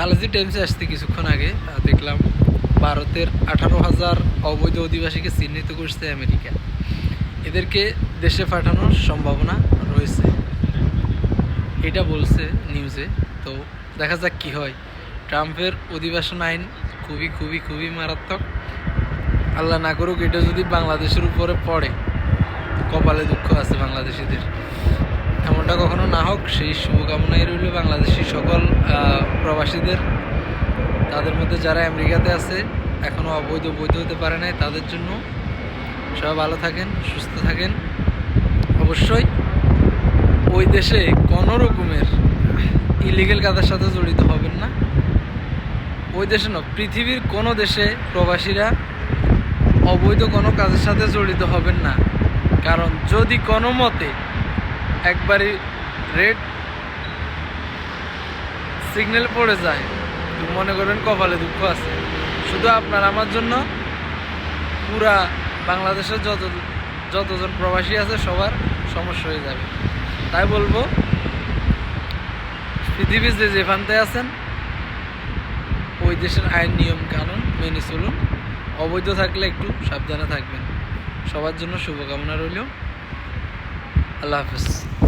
খালেজি টাইমসে আসতে কিছুক্ষণ আগে দেখলাম ভারতের আঠারো হাজার অবৈধ অধিবাসীকে চিহ্নিত করছে আমেরিকা। এদেরকে দেশে পাঠানোর সম্ভাবনা রয়েছে। এটা বলছে নিউজে। তো দেখা যাক কি হয়। ট্রাম্পের অধিবাসন আইন খুবই খুবই খুবই মারাত্মক। আল্লাহ না করুক, এটা যদি বাংলাদেশের উপরে পড়ে, কপালে দুঃখ আছে বাংলাদেশিদের। এমনটা কখনো না হোক, সেই শুভকামনাই রইল বাংলাদেশি সকল প্রবাসীদের, তাদের মধ্যে যারা আমেরিকাতে আছে এখনও অবৈধ বৈধ হতে পারে নাই, তাদের জন্য সবাই ভালো থাকেন, সুস্থ থাকেন। অবশ্যই ওই দেশে কোনো রকমের ইলিগেল কাজের সাথে জড়িত হবেন না। ওই দেশে না পৃথিবীর কোনো দেশে প্রবাসীরা অবৈধ কোনো কাজের সাথে জড়িত হবেন না। কারণ যদি কোনো মতে একবারই রেড সিগন্যাল পড়ে যায়। মনে করবেন কপালে দুঃখ আছে। শুধু আপনার, আমার জন্য পুরা বাংলাদেশের যত, যতজন প্রবাসী আছে, সবার সমস্যা হয়ে যাবে। তাই বলব, পৃথিবীর যে যে প্রান্তে আছেন, ওই দেশের আইন, নিয়ম, কানুন মেনে চলুন। অবৈধ থাকলে একটু সাবধানে থাকবেন। সবার জন্য শুভকামনা রইল। আল্লাহ হাফেজ।